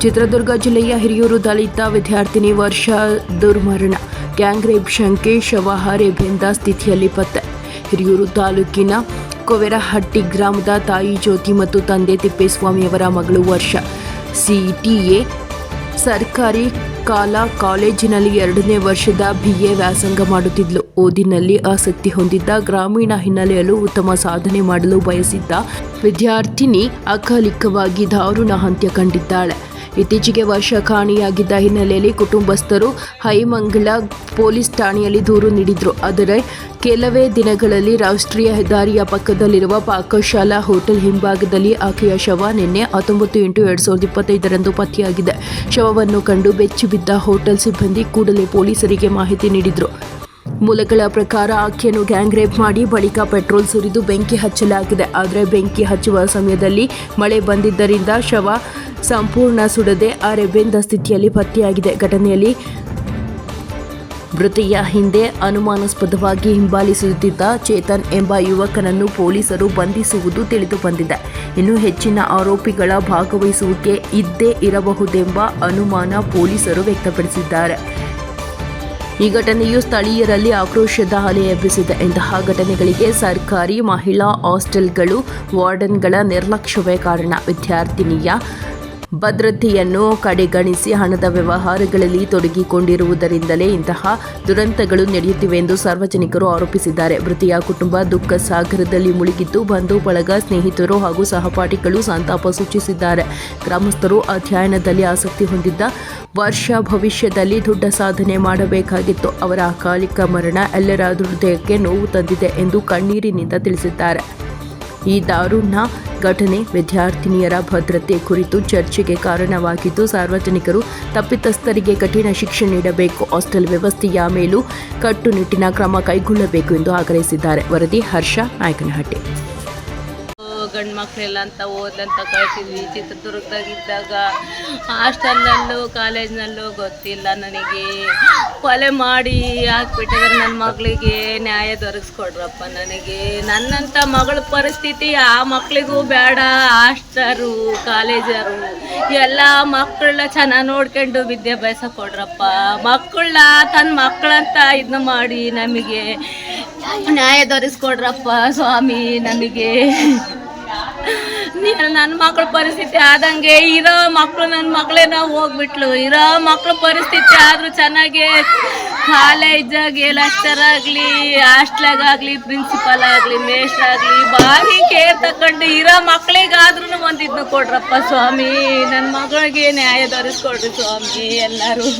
ಚಿತ್ರದುರ್ಗ ಜಿಲ್ಲೆಯ ಹಿರಿಯೂರು ದಲಿತ ವಿದ್ಯಾರ್ಥಿನಿ ವರ್ಷ ದುರ್ಮರಣ. ಗ್ಯಾಂಗ್ ರೇಪ್ ಶಂಕೆ, ಶವ ಬೆಂದ ಸ್ಥಿತಿಯಲ್ಲಿ ಪತ್ತೆ. ಹಿರಿಯೂರು ತಾಲೂಕಿನ ಕೊವೆರಹಟ್ಟಿ ಗ್ರಾಮದ ತಾಯಿ ಜ್ಯೋತಿ ಮತ್ತು ತಂದೆ ತಿಪ್ಪೇಸ್ವಾಮಿಯವರ ಮಗಳು ವರ್ಷ. ಸಿಟಿಎ ಸರ್ಕಾರಿ ಕಾಲಾ ಕಾಲೇಜಿನಲ್ಲಿ ಎರಡನೇ ವರ್ಷದ ಬಿಎ ವ್ಯಾಸಂಗ ಮಾಡುತ್ತಿದ್ದಳು ಓದಿನಲ್ಲಿ ಆಸಕ್ತಿ ಹೊಂದಿದ್ದ ಗ್ರಾಮೀಣ ಹಿನ್ನೆಲೆಯಲ್ಲೂ ಉತ್ತಮ ಸಾಧನೆ ಮಾಡಲು ಬಯಸಿದ್ದ ವಿದ್ಯಾರ್ಥಿನಿ ಅಕಾಲಿಕವಾಗಿ ದಾರುಣ ಅಂತ್ಯ ಕಂಡಿದ್ದಾಳೆ. ಇತ್ತೀಚೆಗೆ ವರ್ಷ ಕಾಣಿಯಾಗಿದ್ದ ಹಿನ್ನೆಲೆಯಲ್ಲಿ ಕುಟುಂಬಸ್ಥರು ಹೈಮಂಗಲ ಪೊಲೀಸ್ ಠಾಣೆಯಲ್ಲಿ ದೂರು ನೀಡಿದ್ರು. ಆದರೆ ಕೆಲವೇ ದಿನಗಳಲ್ಲಿ ರಾಷ್ಟ್ರೀಯ ಹೆದ್ದಾರಿಯ ಪಕ್ಕದಲ್ಲಿರುವ ಪಾಕಶಾಲಾ ಹೋಟೆಲ್ ಹಿಂಭಾಗದಲ್ಲಿ ಆಕೆಯ ಶವ ನಿನ್ನೆ ಹತ್ತೊಂಬತ್ತು ಎಂಟು ಎರಡು ಸಾವಿರದ ಇಪ್ಪತ್ತೈದರಂದು ಪತ್ತೆಯಾಗಿದೆ. ಶವವನ್ನು ಕಂಡು ಬೆಚ್ಚಿ ಬಿದ್ದ ಹೋಟೆಲ್ ಸಿಬ್ಬಂದಿ ಕೂಡಲೇ ಪೊಲೀಸರಿಗೆ ಮಾಹಿತಿ ನೀಡಿದರು. ಮೂಲಗಳ ಪ್ರಕಾರ ಆಕೆಯನ್ನು ಗ್ಯಾಂಗ್ ರೇಪ್ ಮಾಡಿ ಬಳಿಕ ಪೆಟ್ರೋಲ್ ಸುರಿದು ಬೆಂಕಿ ಹಚ್ಚಲಾಗಿದೆ. ಆದರೆ ಬೆಂಕಿ ಹಚ್ಚುವ ಸಮಯದಲ್ಲಿ ಮಳೆ ಬಂದಿದ್ದರಿಂದ ಶವ ಸಂಪೂರ್ಣ ಸುಡದೆ ಅರೆಬೆಂದ ಸ್ಥಿತಿಯಲ್ಲಿ ಪತ್ತೆಯಾಗಿದೆ. ಘಟನೆಯಲ್ಲಿ ಮೃತೆಯ ಹಿಂದೆ ಅನುಮಾನಾಸ್ಪದವಾಗಿ ಹಿಂಬಾಲಿಸುತ್ತಿದ್ದ ಚೇತನ್ ಎಂಬ ಯುವಕನನ್ನು ಪೊಲೀಸರು ಬಂಧಿಸುವುದು ತಿಳಿದು ಬಂದಿದೆ ಇನ್ನು ಹೆಚ್ಚಿನ ಆರೋಪಿಗಳ ಭಾಗವಹಿಸುವಿಕೆ ಇದ್ದೇ ಇರಬಹುದೆಂಬ ಅನುಮಾನ ಪೊಲೀಸರು ವ್ಯಕ್ತಪಡಿಸಿದ್ದಾರೆ. ಈ ಘಟನೆಯು ಸ್ಥಳೀಯರಲ್ಲಿ ಆಕ್ರೋಶದ ಅಲೆ ಎಬ್ಬಿಸಿದೆ. ಇಂತಹ ಘಟನೆಗಳಿಗೆ ಸರ್ಕಾರಿ ಮಹಿಳಾ ಹಾಸ್ಟೆಲ್ಗಳು ವಾರ್ಡನ್ಗಳ ನಿರ್ಲಕ್ಷ್ಯವೇ ಕಾರಣ. ವಿದ್ಯಾರ್ಥಿನಿಯ ಭದ್ರತೆಯನ್ನು ಕಡೆಗಣಿಸಿ ಹಣದ ವ್ಯವಹಾರಗಳಲ್ಲಿ ತೊಡಗಿಕೊಂಡಿರುವುದರಿಂದಲೇ ಇಂತಹ ದುರಂತಗಳು ನಡೆಯುತ್ತಿವೆ ಎಂದು ಸಾರ್ವಜನಿಕರು ಆರೋಪಿಸಿದ್ದಾರೆ. ಮೃತಿಯ ಕುಟುಂಬ ದುಃಖ ಸಾಗರದಲ್ಲಿ ಮುಳುಗಿದ್ದು ಬಂಧು ಬಳಗ ಸ್ನೇಹಿತರು ಹಾಗೂ ಸಹಪಾಠಿಗಳು ಸಂತಾಪ ಸೂಚಿಸಿದ್ದಾರೆ. ಗ್ರಾಮಸ್ಥರು ಅಧ್ಯಯನದಲ್ಲಿ ಆಸಕ್ತಿ ಹೊಂದಿದ್ದ ವರ್ಷ ಭವಿಷ್ಯದಲ್ಲಿ ದೊಡ್ಡ ಸಾಧನೆ ಮಾಡಬೇಕಾಗಿತ್ತು. ಅವರ ಅಕಾಲಿಕ ಮರಣ ಎಲ್ಲರ ಹೃದಯಕ್ಕೆ ನೋವು ತಂದಿದೆ ಎಂದು ಕಣ್ಣೀರಿನಿಂದ ತಿಳಿಸಿದ್ದಾರೆ. ಈ ದಾರುಣ ಘಟನೆ ವಿದ್ಯಾರ್ಥಿನಿಯರ ಭದ್ರತೆ ಕುರಿತು ಚರ್ಚೆಗೆ ಕಾರಣವಾಗಿದ್ದು, ಸಾರ್ವಜನಿಕರು ತಪ್ಪಿತಸ್ಥರಿಗೆ ಕಠಿಣ ಶಿಕ್ಷೆ ನೀಡಬೇಕು. ಹಾಸ್ಟೆಲ್ ವ್ಯವಸ್ಥೆಯ ಮೇಲೂ ಕಟ್ಟುನಿಟ್ಟಿನ ಕ್ರಮ ಕೈಗೊಳ್ಳಬೇಕು ಎಂದು ಆಗ್ರಹಿಸಿದ್ದಾರೆ. ವರದಿ ಹರ್ಷ ನಾಯಕನಹಟ್ಟಿ. ಗಂಡು ಮಕ್ಕಳೆಲ್ಲ ಅಂತ ಓದ್ಲಂತ ಕಳ್ಸಿದ್ವಿ. ಚಿತ್ರದುರ್ಗದಾಗಿದ್ದಾಗ ಹಾಸ್ಟೆಲ್ನಲ್ಲೂ ಕಾಲೇಜ್ನಲ್ಲೂ ಗೊತ್ತಿಲ್ಲ ನನಗೆ. ಕೊಲೆ ಮಾಡಿ ಹಾಕ್ಬಿಟ್ಟಿದ್ರೆ ನನ್ನ ಮಗಳಿಗೆ ನ್ಯಾಯ ದೊರಕಿಸ್ಕೊಡ್ರಪ್ಪ ನನಗೆ. ನನ್ನಂಥ ಮಗಳ ಪರಿಸ್ಥಿತಿ ಆ ಮಕ್ಕಳಿಗೂ ಬೇಡ. ಹಾಸ್ಟರು ಕಾಲೇಜರು, ಎಲ್ಲ ಮಕ್ಕಳನ್ನ ಚೆನ್ನಾಗಿ ನೋಡ್ಕೊಂಡು ವಿದ್ಯಾಭ್ಯಾಸ ಕೊಡ್ರಪ್ಪ. ಮಕ್ಕಳನ್ನ ತನ್ನ ಮಕ್ಕಳಂತ ಇದನ್ನ ಮಾಡಿ ನಮಗೆ ನ್ಯಾಯ ದೊರಕಿಸ್ಕೊಡ್ರಪ್ಪ ಸ್ವಾಮಿ, ನಮಗೆ. ನನ್ನ ಮಕ್ಳ ಪರಿಸ್ಥಿತಿ ಆದಂಗೆ, ಇರೋ ಮಕ್ಕಳು ನನ್ನ ಮಕ್ಕಳೇನೋ ಹೋಗ್ಬಿಟ್ಲು. ಇರೋ ಮಕ್ಳ ಪರಿಸ್ಥಿತಿ ಆದ್ರೂ ಚೆನ್ನಾಗಿ ಕಾಲೇಜಾಗಿ ಲೆಕ್ಚರ್ ಆಗಲಿ ಹಾಸ್ಟ್ಲಾಗಲಿ ಪ್ರಿನ್ಸಿಪಲ್ ಆಗಲಿ ಮೇಸ್ಟ್ ಆಗಲಿ ಭಾರಿ ಕೇರ್ ತಕೊಂಡು ಇರೋ ಮಕ್ಳಿಗಾದ್ರೂ ಒಂದು ಇದನ್ನ ಕೊಡ್ರಪ್ಪ ಸ್ವಾಮಿ. ನನ್ನ ಮಗಳಿಗೆ ನ್ಯಾಯ ದೊರೆಸ್ಕೊಡ್ರಿ ಸ್ವಾಮಿ ಎಲ್ಲರೂ.